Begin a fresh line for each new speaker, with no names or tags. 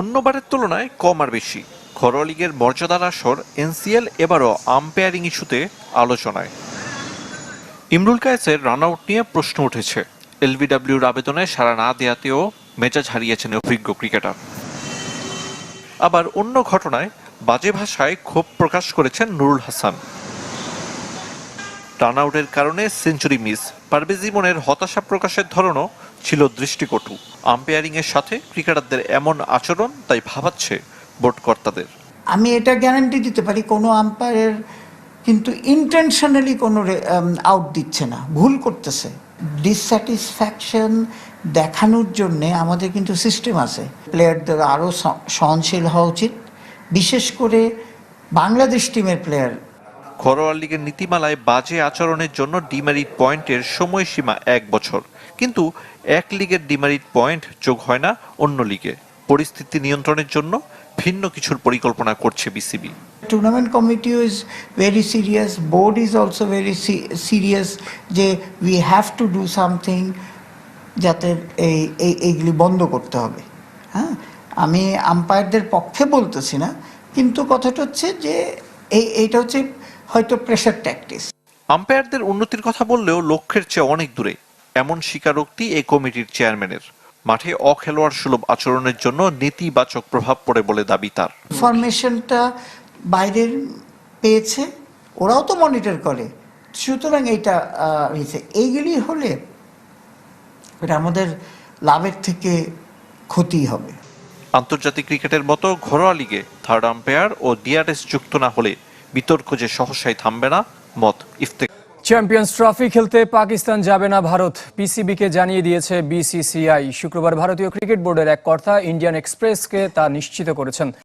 অন্যবারের তুলনায় কম আর বেশি। ঘরোয়া লিগের মর্যাদার আসর এনসিএল এবারও আম্পায়ারিং ইস্যুতে আলোচনায়। ইমরুল কায়েসের রান আউট নিয়ে প্রশ্ন উঠেছে। এলবিডব্লিউর আবেদনে সাড়া না দেয়াতেও মেজাজ হারিয়েছেন অভিজ্ঞ ক্রিকেটার। আবার অন্য ঘটনায় বাজে ভাষায় ক্ষোভ প্রকাশ করেছেন নুরুল হাসান। রান আউটের কারণে সেঞ্চুরি মিস। পারভেজ ইমনের হতাশা প্রকাশের ধরনও ছিল দৃষ্টিকটু। আম্পায়ারিং এর সাথে ক্রিকেটারদের এমন আচরণ তাই ভাবাচ্ছে বোর্ড কর্তাদের
আমি এটা গ্যারান্টি দিতে পারি, কোনো আম্পায়ারের কিন্তু ইন্টেনশনালি কোনো আউট দিচ্ছে না, ভুল করতেছে। ডিসস্যাটিসফ্যাকশন দেখানোর জন্যে আমাদের কিন্তু সিস্টেম আছে। প্লেয়ারদের আরও সহনশীল হওয়া উচিত। বিশেষ করে বাংলাদেশ টিমের প্লেয়ার
ঘরোয়া লিগের নীতিমালায় বাজে আচরণের জন্য ডিমেরিট পয়েন্টের সময়সীমা এক বছর। কিন্তু এক লিগের ডিমেরিট পয়েন্ট যোগ হয় না অন্য লিগে। পরিস্থিতি নিয়ন্ত্রণের জন্য ভিন্ন কিছুর পরিকল্পনা করছে BCB.
Tournament কমিটিও is very serious board is also very serious যে we have to do something যাতে এই- এইগুলি বন্ধ করতে হবে। হ্যাঁ? আমি আম্পায়ারদের পক্ষে বলতেছি না, কিন্তু কথাটা হচ্ছে যে এই, এইটা হচ্ছে হয়তো প্রেশার ট্যাকটিস
আম্পায়ারদের উন্নতির কথা বললেও লক্ষ্যের চেয়ে অনেক দূরে। এমন স্বীকারোক্তি এই কমিটির চেয়ারম্যানের মাঠে অখেলোয়াড় সুলভ আচরণের জন্য নেতিবাচক প্রভাব পড়ে বলে দাবি তার।
ইনফরমেশনটা বাইরের পেয়েছে ওরাও তো মনিটর করে। সুতরাং এইটা এইগুলি হলে এটা আমাদের লাভের থেকে ক্ষতি হবে।
আন্তর্জাতিক ক্রিকেটের মতো ঘরোয়া লিগে থার্ড আম্পায়ার ও ডিআরএস যুক্ত না হলে বিতর্ক যে সহসাই থামবে না, মত ইফতে
চ্যাম্পিয়ন্স ট্রফি খেলতে পাকিস্তান যাবে না ভারত। পিসিবিকে জানিয়ে দিয়েছে বিসিসিআই। শুক্রবার ভারতীয় ক্রিকেট বোর্ডের এক কর্তা, ইন্ডিয়ান এক্সপ্রেসকে তা নিশ্চিত করেছেন।